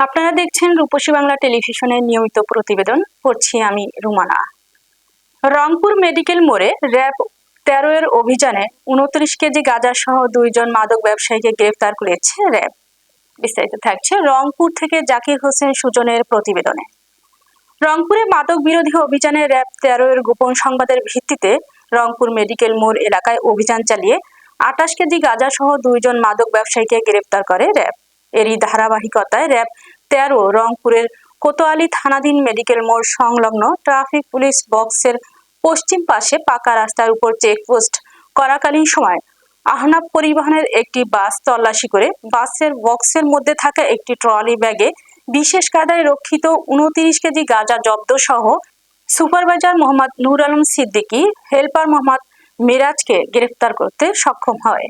আপনারা দেখছেন রূপসী বাংলা টেলিভিশনের নিয়মিত প্রতিবেদন করছি আমি রুমানা। রংপুর মেডিকেল মোড়ে র্যাব তেরো এর অভিযানে উনত্রিশ কেজি গাঁজা সহ দুইজন মাদক ব্যবসায়ীকে গ্রেফতার করেছে র্যাব। বিস্তারিত থাকছে রংপুর থেকে জাকির হোসেন সুজনের প্রতিবেদনে। রংপুরে মাদক বিরোধী অভিযানে র্যাব তেরো এর গোপন সংবাদের ভিত্তিতে রংপুর মেডিকেল মোড় এলাকায় অভিযান চালিয়ে আটাশ কেজি গাঁজা সহ দুইজন মাদক ব্যবসায়ীকে গ্রেপ্তার করে র্যাব। এরই ধারাবাহিকতায় র্যাব তেরো রংপুরের কোতোয়ালি থানাধীন মেডিকেল মোড় সংলগ্ন ট্রাফিক পুলিশ বক্সের পশ্চিম পাশে পাকা রাস্তার উপর চেকপোস্ট করাকালীন সময় আহনাব পরিবহনের একটি বাস তল্লাশি করে বাসের বক্সের মধ্যে থাকা একটি ট্রলি ব্যাগে বিশেষ কায়দায় রক্ষিত উনত্রিশ কেজি গাঁজা জব্দ সহ সুপারভাইজার মোহাম্মদ নুর আলম সিদ্দিকী, হেল্পার মোহাম্মদ মিরাজকে গ্রেফতার করতে সক্ষম হয়।